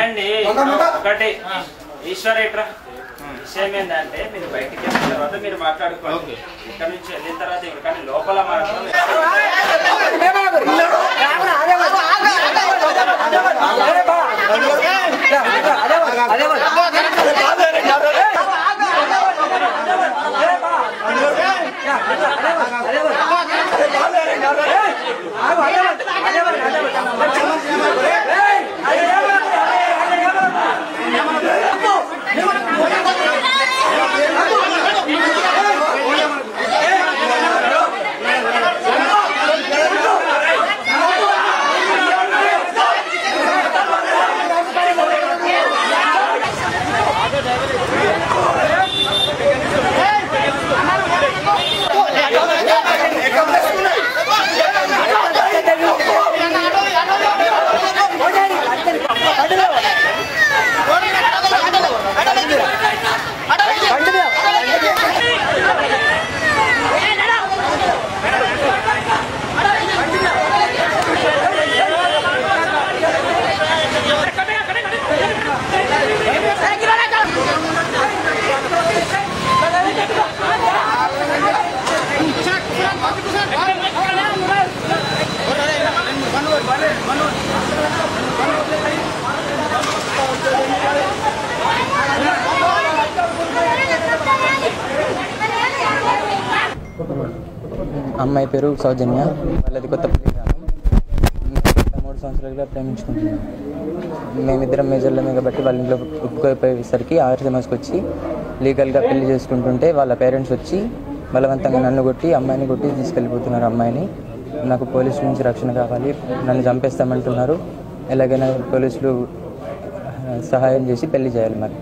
అండి ఒకటి ఈశ్వర్ ఇట్రా విషయం ఏంటంటే మీరు బయటికి వెళ్ళిన తర్వాత మీరు మాట్లాడుకోండి ఇక్కడ నుంచి వెళ్ళిన తర్వాత ఇక్కడ కానీ లోపల మాత్రం అమ్మాయి పేరు సౌజన్య. వాళ్ళది కొత్తపల్లి గ్రామం మూడు సంవత్సరాలుగా ప్రేమించుకుంటున్నాం. మేమిద్దరం మేజర్లమే కాబట్టి వాళ్ళ ఇంట్లో ఒప్పుకోపోయేసరికి ఆర్సీఎంఎస్కి వచ్చి లీగల్గా పెళ్ళి చేసుకుంటుంటే వాళ్ళ పేరెంట్స్ వచ్చి బలవంతంగా నన్ను కొట్టి అమ్మాయిని కొట్టి తీసుకెళ్ళిపోతున్నారు అమ్మాయిని. నాకు పోలీసుల నుంచి రక్షణ కావాలి. నన్ను చంపేస్తామంటున్నారు. ఎలాగైనా పోలీసులు సహాయం చేసి పెళ్ళి చేయాలి మరి.